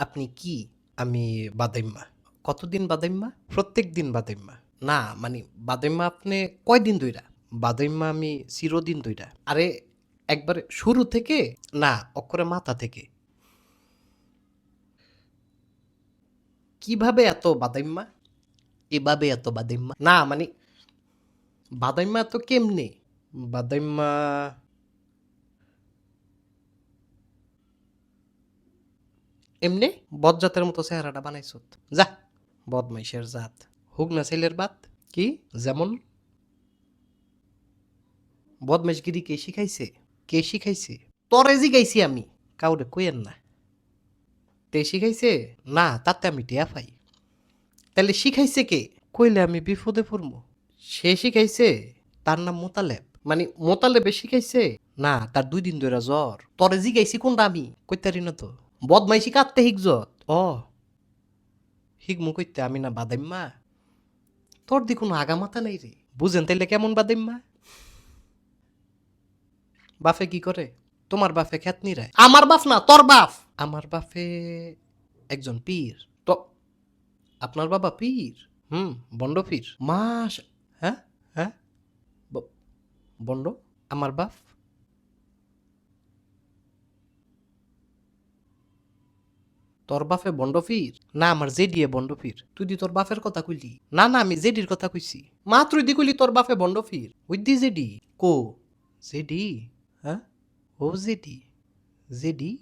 আপনি কি আমি বাদাইম্মা? কতদিন বাদাইম্মা? প্রত্যেক দিন বাদাইম্মা। না মানে বাদাইম্মা আপনি কয়দিন দইরা? বাদাইম্মা আমি চিরদিন দইরা। আরে, একবারে শুরু থেকে? না, অক্ষরে মাথা থেকে। কীভাবে এত বাদাইম্মা? এভাবে এত বাদাইম্মা? না মানে বাদাইম্মা তো কেমনে? বাদাইম্মা এমনি বদজাতের মতো চেহারাটা বানাইছ যা, বদমাইশের জাত। হুক না ছেলের বাত। কি? যেমন। বদমাইশগিরি কে শিখাইছে? কে শিখাইছে? তরে জিগাইছি আমি। কাউরে কইয়েন না। তে শিখাইছে? না, তাতে আমি টিয়া পাই। তাহলে শিখাইছে কে? কইলে আমি বিপদে পড়ব সে শিখাইছে তার নাম মোতালেব। মানে মোতালেবে শিখাইছে? না, তার দুই দিন ধরে জ্বর। তরে জিগাইছি কোনটা আমি? কইতারি না তো। বদমাইশি কাটতে হিকজত ও হিকমু কইতে আমি না বাদাইম্মা। তোর দি কোনো আগামাতা নাই রে। বুঝেন তাইলে কেমন বাদাইম্মা? বাফে কি করে? তোমার বাফে খ্যাতনি রায় আমার বাপ না তোর বাপ। আমার বাপে একজন পীর। তো আপনার বাবা পীর? হুম বন্ড পীর। মাস হ্যাঁ হ্যাঁ। বন্ড? আমার বাপ? তোর বাপে বন্ডফির না, আমার জেডিয়ে বন্ডফির তুই দি তোর বাপের কথা কইলি? না না, আমি জেডির কথা কইছি। মাত্র দি কইলি তোর বাপে বন্ডফির ওই দি জেডি? কো? জেডি? হ্যাঁ? ও জেডি? জেডি?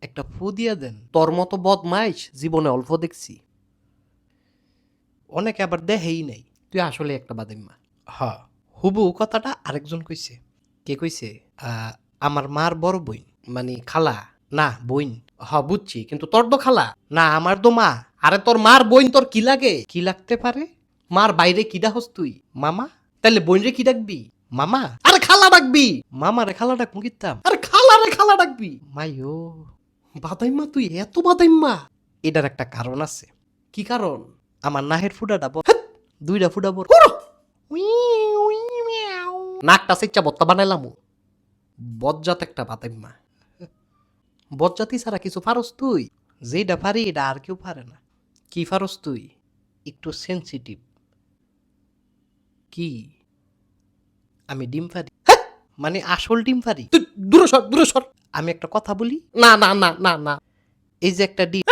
একটা ফু দিয়া দেন। তোর মতো বদমাইশ জীবনে অল্প দেখছি। অনেকে আবার দেহেই নাই। তুই আসলে একটা বাদাইম্মা হ। হুবু কথাটা আরেকজন কইছে। কে কইছে? আমার মার বড় বইন মানে খালা। না বইন হ, বুঝছি, কিন্তু তোর তো খালা। না, আমার তো মা। আরে তোর মার বইন তোর কি লাগে? কি লাগতে পারে? মার বাইরে কি ডাকস তুই? মামা? তাহলে বইন রে কি ডাকবি? মামা? আরে খালা ডাকবি! মামা রে খালা ডাক মুগিতাম আরে খালা রে খালা ডাকবি! মাইও বাদাইম্মা তুই, এত বাদাইম্মা এটার একটা কারণ আছে। কি কারণ? আমার নাহের ফুডাটা দুইটা ফুডা বড় নাকটা সেচ্চা বত্তা বানাইলাম। বজ্জাত একটা বাদাইম্মা বজ্জাতি ছাড়া কিছু পারস তুই? যেটা পারি এটা আর কেউ পারে না। কি পারস তুই? একটু সেন্সিটিভ কি? আমি ডিম পারি হ্যাঁ, মানে আসল ডিম পারি তুই দূরে সর দূরে সর। আমি একটা কথা বলি? না না না না না। এই যে একটা ডিম